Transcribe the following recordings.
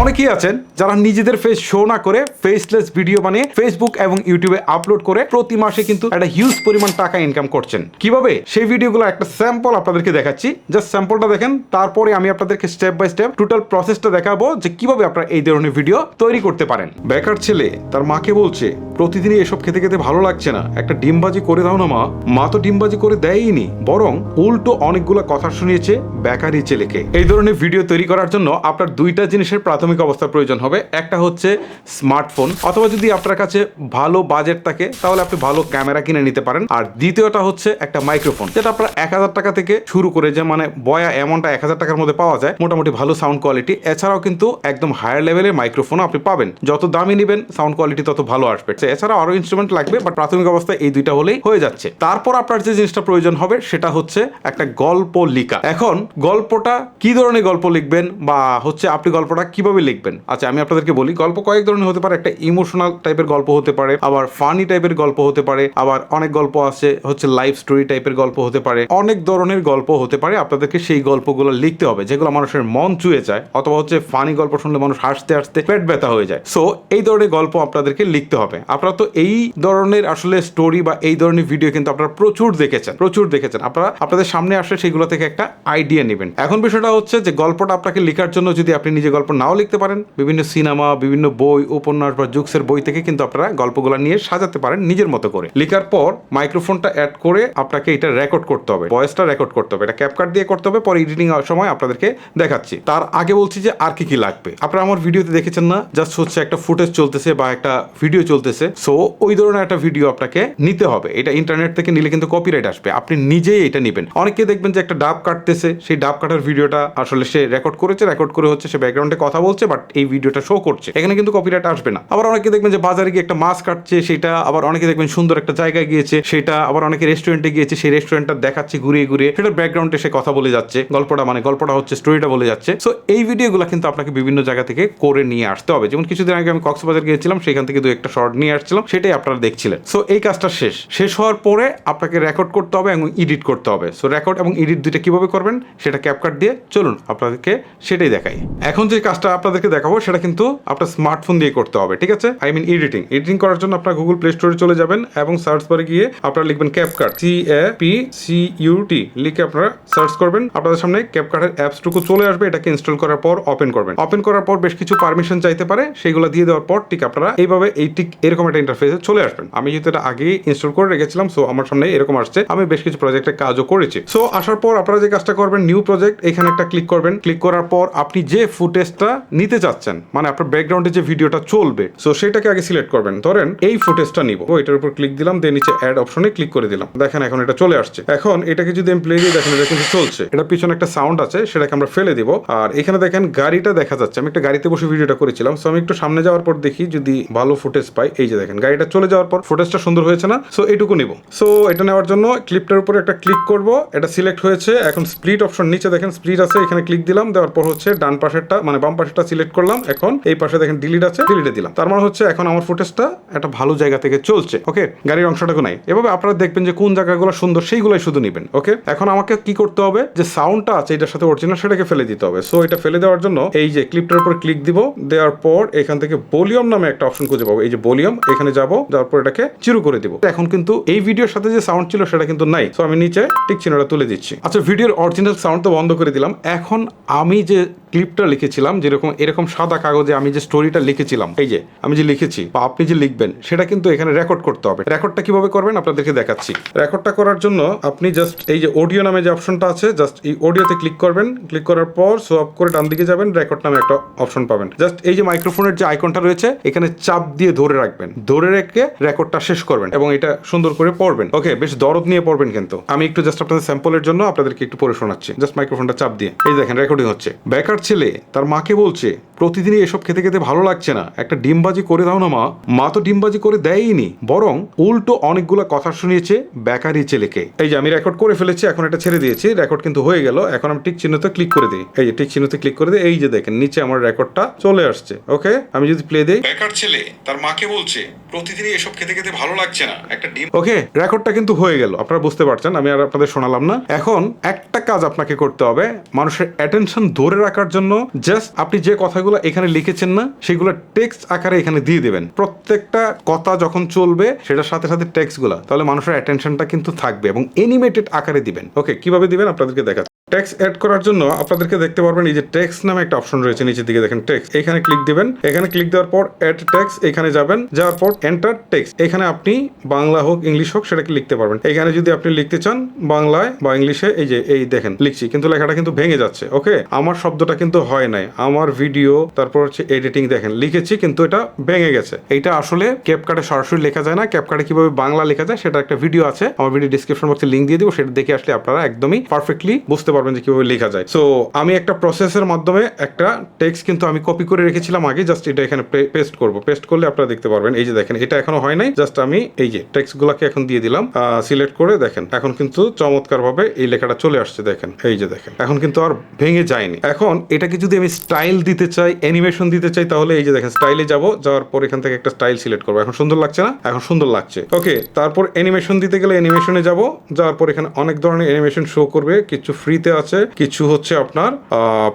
অনেকেই আছেন যারা নিজেদের ফেস শো না করে ফেসলেস ভিডিও বানিয়ে ফেসবুক এবং ইউটিউবে আপলোড করে প্রতি মাসে কিন্তু একটা হিউজ পরিমাণ টাকা ইনকাম করছেন। কীভাবে? সেই ভিডিওগুলো একটা স্যাম্পল আপনাদেরকে দেখাচ্ছি। জাস্ট স্যাম্পলটা দেখেন, তারপরে আমি আপনাদেরকে স্টেপ বাই স্টেপ টোটাল প্রসেসটা দেখাবো যে কীভাবে আপনারা এই ধরনের ভিডিও তৈরি করতে পারেন। বেকার ছেলে, তার মাকে বলছে, প্রতিদিনই এসব খেতে খেতে ভালো লাগছে না। একটা ডিমবাজি করে দাও না মা। মা তো ডিমবাজি করে দেয়ইনি। বরং উল্টো অনেকগুলো কথা শুনিয়েছে বেকারি ছেলেকে। এই ধরনের ভিডিও তৈরি করার জন্য আপনার দুইটা জিনিসের প্রাথমিক অবস্থার প্রয়োজন হবে। একটা হচ্ছে স্মার্টফোন। অথবা যদি আপনার কাছে ভালো বাজেট থাকে, তাহলে আপনি ভালো ক্যামেরা কিনে নিতে পারেন। আর দ্বিতীয়টা হচ্ছে একটা মাইক্রোফোন, যেটা আপনার এক হাজার টাকা থেকে শুরু করে যে মানে বয়া এমনটা এক হাজার টাকার মধ্যে পাওয়া যায়, মোটামুটি ভালো সাউন্ড কোয়ালিটি এছাড়াও কিন্তু একদম হায়ার লেভেলের মাইক্রোফোন আপনি পাবেন। যত দামি নেবেন সাউন্ড কোয়ালিটি তত ভালো আসবে। তো এছাড়াও আরও ইনস্ট্রুমেন্ট লাগবে বাট প্রাথমিক অবস্থায় এই দুইটা হলেই হয়ে যাচ্ছে। তারপর আপনার যে জিনিসটা প্রয়োজন হবে, সেটা হচ্ছে একটা গল্প লিখা। এখন গল্পটা কি ধরনের গল্প লিখবেন? বা হচ্ছে আপনি গল্পটা কীভাবে লিখবেন? আচ্ছা আমি আপনাদেরকে বলি, গল্প কয়েক ধরনের হতে পারে, একটা ইমোশনাল টাইপের গল্প হতে পারে, আবার ফানি টাইপের গল্প হতে পারে, আবার অনেক গল্প আছে, হচ্ছে লাইফ স্টোরি টাইপের গল্প হতে পারে, অনেক ধরনের গল্প হতে পারে, আপনাদেরকে সেই গল্পগুলো লিখতে হবে, যেগুলো মানুষের মন চুয়ে যায়, অথবা হচ্ছে ফানি গল্প শুনলে মানুষ হাসতে হাসতে পেট ব্যথা হয়ে যায়। সো এই ধরনের গল্প আপনাদেরকে লিখতে হবে। আপনারা তো এই ধরনের আসলে স্টোরি বা এই ধরনের ভিডিও কিন্তু আপনারা প্রচুর দেখেছেন প্রচুর দেখেছেন। আপনারা, আপনাদের সামনে আসলে সেগুলো থেকে একটা আইডিয়া নেবেন। এখন বিষয়টা হচ্ছে যে গল্পটা আপনাকে লেখার জন্য যদি আপনি নিজে গল্প নাও লিখতে পারেন। বিভিন্ন সিনেমা, বিভিন্ন বই, উপন্যাস বা জুকসের বই থেকে কিন্তু আপনারা গল্পগুলো নিয়ে সাজাতে পারেন নিজের মতো করে। লেখার পর মাইক্রোফোনটা অ্যাড করে আপনাকে এটা রেকর্ড করতে হবে ভয়েসটা রেকর্ড করতে হবে। এটা ক্যাপকাট দিয়ে করতে হবে, পরে এডিটিং সময় আপনাদেরকে দেখাচ্ছি। তার আগে বলছি যে আর কি কি লাগবে। আপনারা আমার ভিডিওতে দেখেছেন না জাস্ট হচ্ছে একটা ফুটেজ চলতেছে বা একটা ভিডিও চলতেছে। সো ওই ধরনের একটা ভিডিও আপনাকে নিতে হবে। এটা ইন্টারনেট থেকে নিলে কিন্তু কপিরাইট আসবে। আপনি নিজেই এটা নেবেন। অনেকে দেখবেন যে একটা ডাব কাটতেছে, সেই ডাব কাটার ভিডিওটা আসলে সে রেকর্ড করেছে রেকর্ড করে হচ্ছে সে ব্যাকগ্রাউন্ডে কথা বলছে বাট এই ভিডিওটা শো করছে। এখানে কিন্তু কপিরাইট আসবে না। আবার অনেকে দেখবেন যে বাজারে গিয়ে একটা মাছ কাটছে, সেটা আবার অনেকে দেখবেন সুন্দর একটা জায়গায় গিয়েছে, সেটা আবার অনেকে রেস্টুরেন্টে গিয়েছে, সেই রেস্টুরেন্টটা দেখাচ্ছে ঘুরিয়ে ঘুরিয়ে, সেটার ব্যাকগ্রাউন্ডে সে কথা বলে যাচ্ছে। গল্পটা মানে গল্পটা হচ্ছে স্টোরিটা বলে যাচ্ছে। সো এই ভিডিওগুলো কিন্তু আপনাকে বিভিন্ন জায়গা থেকে করে নিয়ে আসতে হবে। যেমন কিছুদিন আগে আমি কক্সবাজার গিয়েছিলাম, সেখান থেকে দু একটা শর্ট নিয়ে আসছিলাম, সেটাই আপনারা দেখছিলেন। সো এই কাজটা শেষ। শেষ হওয়ার পরে আপনাকে রেকর্ড করতে হবে এবং এডিট করতে হবে। সো রেকর্ড এবং এডিট দুইটা কীভাবে করবেন, সেটা ক্যাপকাট দিয়ে চলুন আপনাদেরকে সেটাই দেখাই। এখন যে কাজটা আপনাদেরকে দেখাবো, সেটা কিন্তু আপনার স্মার্টফোন দিয়ে করতে হবে, ঠিক আছে? আই মিন এডিটিং এডিটিং করার জন্য আপনার গুগল প্লে স্টোরে চলে যাবেন এবং সার্চ বারে গিয়ে আপনারা লিখবেন CapCut C A P C U T লিখে আপনারা সার্চ করবেন। আপনাদের সামনে ক্যাপকাটের অ্যাপসটুকু চলে আসবে, এটাকে ইনস্টল করার পর ওপেন করবেন। ওপেন করার পর বেশ কিছু পারমিশন চাইতে পারে, সেগুলো দিয়ে দেওয়ার পর ঠিক আপনারা এইভাবে এই ঠিক এরকম একটা ইন্টারফেসে চলে আসবেন। আমি যেহেতু এটা আগেই ইনস্টল করে রেখেছিলাম সো আমার সামনে এরকম আসছে। আমি বেশ কিছু প্রজেক্টে কাজও করেছি। সো আসার পর আপনারা যে কাজটা করবেন নিউ প্রজেক্ট এখানে একটা ক্লিক করবেন। ক্লিক করার পর আপনি যে ফুটেজটা নিতে চাচ্ছেন মানে আপনার ব্যাকগ্রাউন্ডে যে ভিডিওটা চলবে সো সেটাকে আগে সিলেক্ট করবেন। ধরেন এই ফুটেজটা নিব। এটার উপর ক্লিক দিলাম দিয়ে নিচে অ্যাড অপশনে ক্লিক করে দিলাম। দেখেন এখন এটা চলে আসছে। এখন এটাকে যদি আমি প্লে দিয়ে দেখেন, এটা কিন্তু চলছে। এটা পিছনে একটা সাউন্ড আছে, সেটাকে আমরা ফেলে দিব। আর এখানে দেখেন গাড়িটা দেখা যাচ্ছে। আমি একটা গাড়িতে বসে ভিডিওটা করেছিলাম সো আমি একটু সামনে যাওয়ার পর দেখি যদি ভালো ফুটেজ পাই। এই যে দেখেন, গাড়িটা চলে যাওয়ার পর ফুটেজটা সুন্দর হয়েছে না? সো এইটুকু নিব। সো এটা নেওয়ার জন্য ক্লিপটার উপরে একটা ক্লিক করব। এটা সিলেক্ট হয়েছে। এখন স্প্লিট অপশন নিচে দেখেন স্প্লিট আছে, এখানে ক্লিক দিলাম। দেওয়ার পর হচ্ছে ডান পাশেরটা মানে বাম পাশেরটা সিলেক্ট করলাম। এখন এই পাশে দেখেন ডিলিট আছে ডিলিটে দিলাম। তার মানে হচ্ছে এখন আমার ফুটেজটা একটা ভালো জায়গা থেকে চলছে ওকে গাড়ির অংশটাকে নাই। এভাবে আপনারা দেখবেন যে কোন জায়গাগুলো সুন্দর, সেইগুলোই শুধু নেবেন ওকে এখন আমাকে কি করতে হবে? যে সাউন্ডটা আছে, এটার সাথে অরিজিনাল সেটাকে ফেলে দিতে হবে। সো এটা ফেলে দেওয়ার জন্য এই যে ক্লিপটার উপর ক্লিক দিব, দেওয়ার পর এখান থেকে ভলিউম নামে একটা অপশন খুঁজে পাবো। এই যে ভলিউম এখানে যাব, যাওয়ার পর এটাকে চিরু করে দিব। এখন কিন্তু এই ভিডিওর সাথে যে সাউন্ড ছিল, সেটা কিন্তু নাই। সো আমি নিচে টিক চিহ্নটা তুলে দিচ্ছি। আচ্ছা ভিডিওর অরিজিনাল সাউন্ড তো বন্ধ করে দিলাম। এখন আমি যে ক্লিপটা লিখেছিলাম, যেরকম এরকম এরকম সাদা কাগজে আমি যে স্টোরিটা লিখেছিলাম, এই যে, আমি যে লিখেছি বা আপনি যে লিখবেন, সেটা কিন্তু এখানে রেকর্ড করতে হবে। রেকর্ডটা কীভাবে করবেন আপনাদেরকে দেখাচ্ছি। রেকর্ডটা করার জন্য আপনি জাস্ট এই যে অডিও নামে যে অপশনটা আছে জাস্ট এই অডিওতে ক্লিক করবেন। ক্লিক করার পর সোয়াপ করে ডান দিকে যাবেন রেকর্ড নামে একটা অপশন পাবেন। জাস্ট এই যে মাইক্রোফোনের যে আইকনটা রয়েছে, এখানে চাপ দিয়ে ধরে রাখবেন। ধরে রেখে রেকর্ডটা শেষ করবেন এবং এটা সুন্দর করে পড়বেন। ওকে বেশ দরদ নিয়ে পড়বেন কিন্তু। আমি একটু জাস্ট আপনাদের স্যাম্পলের জন্য আপনাদেরকে একটু পড়ে শোনাচ্ছি। জাস্ট মাইক্রোফোনটা চাপ দিয়ে। এই দেখেন রেকর্ডিং হচ্ছে। বেকার ছেলে, তার মাকে বলছে প্রতিদিনই এসব খেতে খেতে ভালো লাগছে না। একটা ডিমবাজি করে দাও না মা। মা তো ডিমবাজি করে দেয়ইনি। বরং উল্টো অনেকগুলো কথা শুনিয়েছে বেকারি ছেলেকে। এই যে আমি রেকর্ড করে ফেলেছি এখন এটা ছেড়ে দিয়েছি। রেকর্ড কিন্তু হয়ে গেল। এখন আমি টিক চিহ্নতে ক্লিক করে দিই। এই যে টিক চিহ্নতে ক্লিক করে দিই। এই যে দেখেন নিচে আমার রেকর্ডটা চলে আসছে। ওকে আমি যদি প্লে দিই। বেকার ছেলে তার মাকে বলছে প্রতিদিনই এসব খেতে খেতে ভালো লাগছে না। একটা ডিম ওকে রেকর্ডটা কিন্তু হয়ে গেল। আপনারা বুঝতে পারছেন আমি আর আপনাদের শোনালাম না। এখন একটা কাজ আপনাকে করতে হবে। মানুষের অ্যাটেনশন ধরে রাখার জন্য জাস্ট আপনি যে কথাগুলো এখানে লিখেছেন না, সেগুলো টেক্সট আকারে এখানে দিয়ে দেবেন। প্রত্যেকটা কথা যখন চলবে, সেটার সাথে সাথে টেক্সটগুলো তাহলে মানুষের অ্যাটেনশনটা কিন্তু থাকবে এবং এনিমেটেড আকারে দিবেন। ওকে কীভাবে দিবেন? আপনাদেরকে দেখা টেক্সট অ্যাড করার জন্য আপনাদেরকে দেখতে পারবেন এই যে টেক্সট নামে একটা অপশন রয়েছে নিচের দিকে দেখেন টেক্সট এখানে ক্লিক দিবেন। এখানে ক্লিক দেওয়ার পর অ্যাড টেক্সট এখানে যাবেন। যাওয়ার পর এন্টার টেক্সট এখানে আপনি বাংলা হোক, ইংলিশ হোক, সেটাকে লিখতে পারবেন। এখানে যদি আপনি লিখতে চান বাংলায় বা ইংলিশে, এই যে এই দেখেন, লিখছি। কিন্তু লেখাটা কিন্তু ভেঙে যাচ্ছে ওকে আমার শব্দটা কিন্তু হয় নাই। আমার ভিডিও তারপর হচ্ছে এডিটিং দেখেন, লিখেছি কিন্তু এটা ভেঙে গেছে। এটা আসলে ক্যাপকাটে সরাসরি লেখা যায় না। ক্যাপকাটে কীভাবে বাংলা লেখা যায় সেটা একটা ভিডিও আছে। আমার ভিডিও ডিসক্রিপশন বক্সে লিঙ্ক দিয়ে দিব। সেটা দেখে আসলে আপনারা একদমই পারফেক্টলি বুঝতে পারবেন। যে কীভাবে লেখা যায়। সো আমি একটা প্রসেসের মাধ্যমে একটা টেক্সট কিন্তু আমি কপি করে রেখেছিলাম আগে জাস্ট এটা এখানে পেস্ট করব। পেস্ট করলে আপনারা দেখতে পারবেন, এই যে দেখেন, এটা এখনও হয় নাই জাস্ট আমি এই যে টেক্সট গুলাকে এখন দিয়ে দিলাম সিলেক্ট করে দেখেন, এখন কিন্তু চমৎকার ভাবে এই লেখাটা চলে আসছে, দেখেন, এই যে দেখেন, এখন কিন্তু আর ভেঙে যায়নি। এখন এটাকে যদি আমি স্টাইল দিতে চাই অ্যানিমেশন দিতে চাই, তাহলে এই যে দেখেন স্টাইলে যাব, যাওয়ার পর এখান থেকে একটা স্টাইল সিলেক্ট করব। এখন সুন্দর লাগছে না? এখন সুন্দর লাগছে। ওকে তারপর অ্যানিমেশন দিতে গেলে অ্যানিমেশনে যাব, যাওয়ার পর এখানে অনেক ধরনের অ্যানিমেশন শো করবে, কিছু ফ্রিতে আছে কিছু হচ্ছে আপনার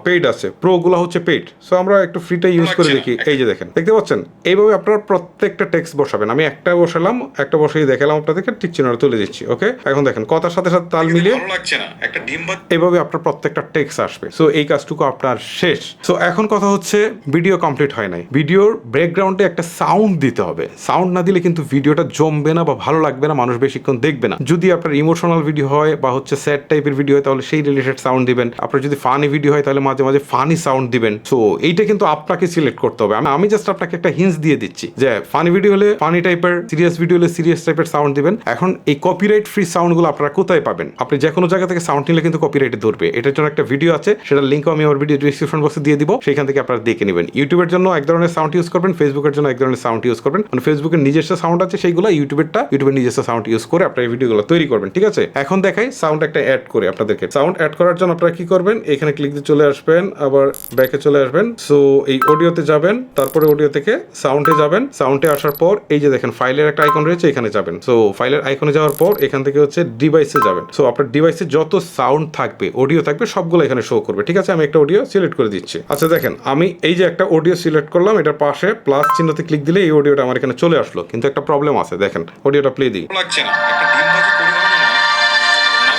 পেইড আছে। প্রো গুলো হচ্ছে পেইড সো আমরা একটু ফ্রিটা ইউজ করে দেখি। এই যে দেখেন দেখতে পাচ্ছেন? এইভাবে আপনারা প্রত্যেকটা টেক্সট বসাবেন। আমি একটা বসালাম একটা বসেই দেখালাম আপনাদেরকে ঠিক চিহ্নটা তুলে দিচ্ছি ওকে এখন দেখেন কথার সাথে সাথে তাল মিলিয়ে ভালো লাগছে না। একটা ডিম বা এভাবে আপনার প্রত্যেকটা টেক্সট আসবে। সো এই কাজটুকু আপনার শেষ। সো এখন কথা হচ্ছে ভিডিও কমপ্লিট হয় নাই। ভিডিওর ব্যাকগ্রাউন্ডে একটা সাউন্ড দিতে হবে। সাউন্ড না দিলে কিন্তু ভিডিওটা জমবে না বা ভালো লাগবে না মানুষ বেশিক্ষণ দেখবে না। যদি আপনার ইমোশনাল ভিডিও হয় বা হচ্ছে স্যাড টাইপের ভিডিও হয় তাহলে সেই রিলেটেড সাউন্ড দিবেন। আপনার যদি ফানি ভিডিও হয়, তাহলে মাঝে মাঝে ফানি সাউন্ড দিবেন। সো এইটা কিন্তু আপনাকে সিলেক্ট করতে হবে। আমি- জাস্ট আপনাকে একটা হিন্স দিয়ে দিচ্ছি যে ফানি ভিডিও হলে ফানি টাইপের সিরিয়াস ভিডিও হলে সিরিয়াস টাইপের সাউন্ড দিবেন। এখন এই কপিরাইট ফ্রি সাউন্ডগুলো আপনারা কোথায় পাবেন? আপনি যে কোনো জায়গা থেকে সাউন্ড নিলে কিন্তু কপিরাইটে ধরবে। এটার জন্য একটা ভিডিও আছে, সেটার লিঙ্কও আমি আমার ভিডিও ডিসক্রিপশন বক্সে দিয়ে দিব। সেখান থেকে আপনারা দেখে নেবেন। ইউটিউবের জন্য এক ধরনের সাউন্ড ইউজ করবেন ফেসবুকের জন্য এক ধরনের সাউন্ড ইউজ করবেন। মানে ফেসবুকের নিজস্ব সাউন্ড আছে সেইগুলো ইউটিউবেরটা ইউটিউবের নিজস্ব সাউন্ড ইউজ করে আপনারা এই ভিডিওগুলো তৈরি করবেন। ঠিক আছে? এখন দেখাই সাউন্ড একটা অ্যাড করে আপনাদেরকে। সাউন্ড অ্যাড করার জন্য আপনারা কি করবেন? এখানে ক্লিক দিয়ে চলে আসবেন, আবার ব্যাকে চলে আসবেন। সো এই অডিওতে যাবেন, তারপরে অডিও থেকে সাউন্ডে যাবেন। সাউন্ডে আসার পর এই যে দেখেন ফাইলের একটা আইকন রয়েছে, এখানে যাবেন। সো ফাইলের আইকনে যাওয়ার পর এখান থেকে হচ্ছে ডিভাইসে যাবেন। সো আপনার ডিভাইসে যত সাউন্ড থাকবে অডিও থাকবে, সবগুলো এখানে শো করবে। ঠিক আছে? আমি একটা অডিও সিলেক্ট করে দিচ্ছি। আচ্ছা দেখেন, আমি এই যে একটা অডিও সিলেক্ট করলাম, এটার পাশে প্লাস চিহ্নতে ক্লিক দিলে এই অডিওটা আমার এখানে চলে আসলো। কিন্তু একটা প্রবলেম আছে, দেখেন অডিওটা প্লে দিই। লাগছে না। একটা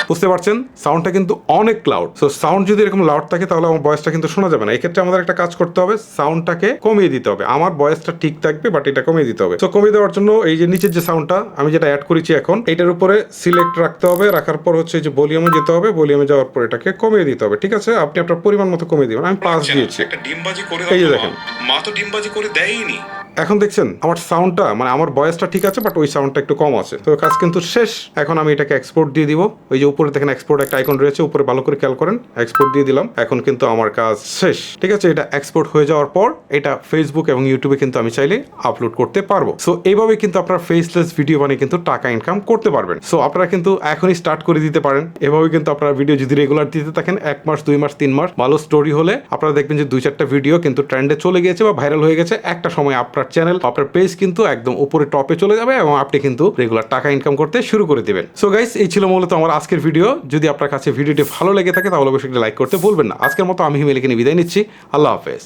বুঝতে পারছেন? সাউন্ডটা কিন্তু অনেক লাউড সো সাউন্ড যদি এরকম লাউড থাকে তাহলে আমার ভয়েসটা কিন্তু শোনা যাবে না। এই ক্ষেত্রে আমাদের একটা কাজ করতে হবে সাউন্ডটাকে কমিয়ে দিতে হবে। আমার ভয়েসটা ঠিক থাকবে বাট এটা কমিয়ে দিতে হবে। সো কমিয়ে দেওয়ার জন্য এই যে নিচের যে সাউন্ডটা আমি যেটা অ্যাড করেছি এখন এটার উপরে সিলেক্ট রাখতে হবে। রাখার পর হচ্ছে এই যে ভলিউমে যেতে হবে ভলিউমে যাওয়ার পর এটাকে কমিয়ে দিতে হবে ঠিক আছে? আপনি আপনার পরিমাণ মতো কমিয়ে দিবেন। আমি পাঁচ না, দিয়েছি। একটা ডিম করে এই যে দেখেন। মা তো ডিম বাজি করে দেয়নি এখন দেখছেন, আমার সাউন্ডটা মানে আমার ভয়েসটা ঠিক আছে বাট ওই সাউন্ডটা একটু কম আছে। তো কাজ কিন্তু শেষ। এখন আমি এটাকে এক্সপোর্ট দিয়ে দিব। ওই যে উপরে দেখেন এক্সপোর্ট একটা আইকন রয়েছে, উপরে ভালো করে খেয়াল করেন এক্সপোর্ট দিয়ে দিলাম। এখন কিন্তু আমার কাজ শেষ। ঠিক আছে, এটা এক্সপোর্ট হয়ে যাওয়ার পর, এটা ফেসবুক এবং ইউটিউবে কিন্তু আমি চাইলে আপলোড করতে পারব। সো এইভাবে কিন্তু আপনারা ফেসলেস ভিডিও বানিয়ে কিন্তু টাকা ইনকাম করতে পারবেন। সো আপনারা কিন্তু এখনই স্টার্ট করে দিতে পারেন। এভাবে কিন্তু আপনারা ভিডিও যদি রেগুলার দিতে থাকেন, এক মাস, দুই মাস, তিন মাস, ভালো স্টোরি হলে আপনারা দেখবেন যে দুই, চারটা ভিডিও কিন্তু ট্রেন্ডে চলে গিয়েছে বা ভাইরাল হয়ে গেছে। একটা সময় আপনার চ্যানেল আপনার পেজ কিন্তু একদম উপরে টপে চলে যাবে এবং আপনি কিন্তু রেগুলার টাকা ইনকাম করতে শুরু করে দেবেন। সো গাইস এই ছিল মূলত আমার আজকের ভিডিও যদি আপনার কাছে ভিডিওটি ভালো লেগে থাকে, তাহলে অবশ্যই লাইক করতে ভুলবেন না। আজকের মতো আমি হিমেলিকে বিদায় নিচ্ছি। আল্লাহ হাফেজ।